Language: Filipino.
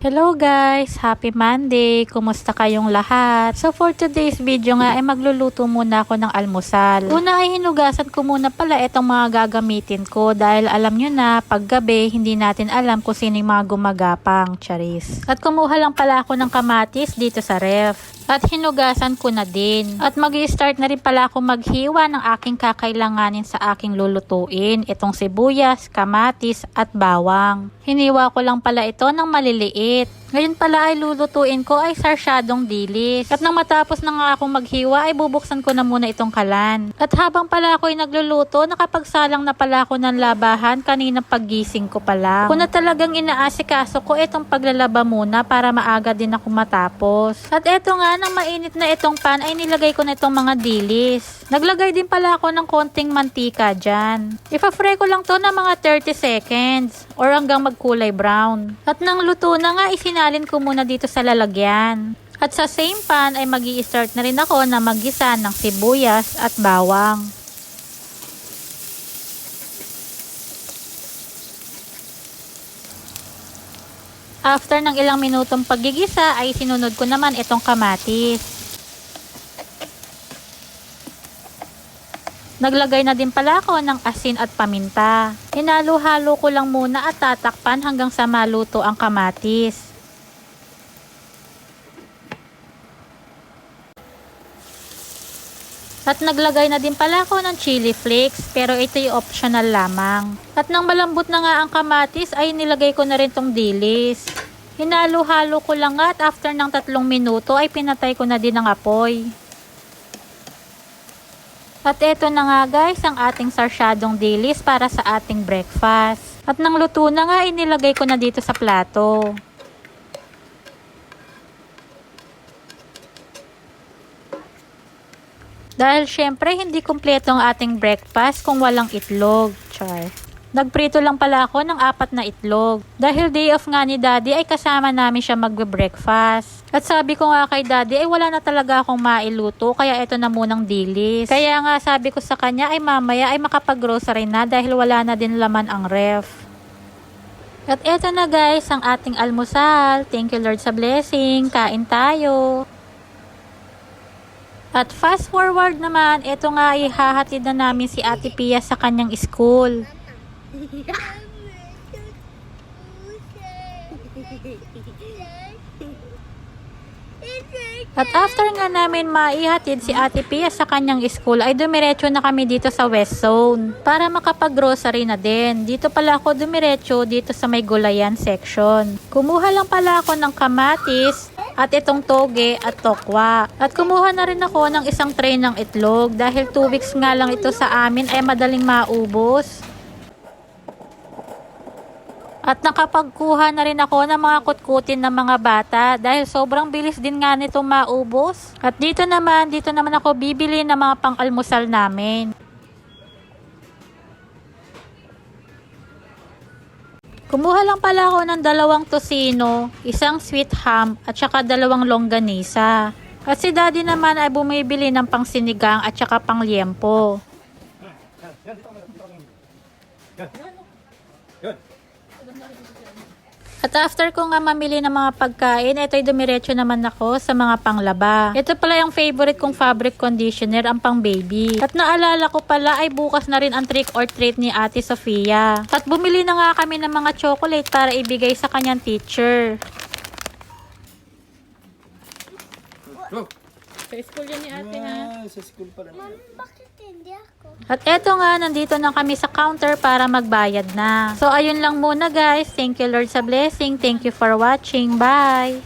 Hello guys! Happy Monday! Kumusta kayong lahat? So for today's video nga ay magluluto muna ako ng almusal. Una ay hinugasan ko muna pala itong mga gagamitin ko dahil alam nyo na pag gabi hindi natin alam kung sino yung mga gumagapang. Charis. At kumuha lang pala ako ng kamatis dito sa ref. At hinugasan ko na din. At mag start na rin pala ako maghiwa ng aking kakailanganin sa aking lulutuin. Itong sibuyas, kamatis at bawang. Hiniwa ko lang pala ito ng maliliit. Ngayon pala ay lulutuin ko ay sarsyadong dilis. At nang matapos na nga akong maghiwa ay bubuksan ko na muna itong kalan. At habang pala ako ay nagluluto, nakapagsalang na pala ako ng labahan kaninang paggising ko pala. Kung na talagang inaasikaso ko itong paglalaba muna para maaga din ako matapos. At eto nga, nang mainit na itong pan ay nilagay ko na itong mga dilis. Naglagay din pala ako ng konting mantika dyan. Ipa-fry ko lang to ng mga 30 seconds or hanggang magkulay brown. At nang luto na nga, isinalin ko muna dito sa lalagyan. At sa same pan ay mag start na rin ako na maggisa ng sibuyas at bawang. After ng ilang minutong paggigisa ay sinunod ko naman itong kamatis. Naglagay na din pala ako ng asin at paminta. Hinalo-halo ko lang muna at tatakpan hanggang sa maluto ang kamatis. At naglagay na din pala ako ng chili flakes pero ito yung optional lamang. At nang malambot na nga ang kamatis ay nilagay ko na rin tong dilis. Hinalo-halo ko lang at after ng tatlong minuto ay pinatay ko na din ang apoy. At eto na nga guys ang ating sarsyadong dilis para sa ating breakfast. At nang luto na nga inilagay ko na dito sa plato. Dahil syempre hindi kumpleto ang ating breakfast kung walang itlog. Char. Nagprito lang pala ako ng apat na itlog. Dahil day off nga ni daddy ay kasama namin siya magbe-breakfast. At sabi ko nga kay daddy ay wala na talaga akong mailuto kaya ito na munang dilis. Kaya nga sabi ko sa kanya ay mamaya ay makapag-grocery na dahil wala na din laman ang ref. At eto na guys ang ating almusal. Thank you Lord sa blessing. Kain tayo. At fast forward naman, ito nga ay hahatid na namin si Ate Pia sa kanyang school. At after nga namin maihatid si Ate Pia sa kanyang school ay dumiretso na kami dito sa West Zone para makapag-grocery na din. Dito pala ako dumiretso dito sa may gulayan section. Kumuha lang pala ako ng kamatis at itong toge at tokwa. At kumuha na rin ako ng isang tray ng itlog dahil 2 weeks nga lang ito sa amin ay madaling maubos. At nakapagkuha na rin ako ng mga kutkutin ng mga bata dahil sobrang bilis din nga nito maubos. At dito naman, dito naman ako bibili ng mga pang-almusal namin. Kumuha lang pala ako ng dalawang tosino, isang sweet ham at saka dalawang longganisa. At si daddy naman ay bumibili ng pangsinigang at saka pangliempo. At after ko nga mamili ng mga pagkain, ito ay dumiretso naman ako sa mga panglaba. Ito pala yung favorite kong fabric conditioner, ang pang baby. At naalala ko pala ay bukas na rin ang trick or treat ni Ate Sofia. At bumili na nga kami ng mga chocolate para ibigay sa kanyang teacher. Go! Sa school yun ni ate ha. Ah, sa school pa rin. Bakit hindi ako? At eto nga, nandito na kami sa counter para magbayad na. So, ayun lang muna guys. Thank you Lord sa blessing. Thank you for watching. Bye!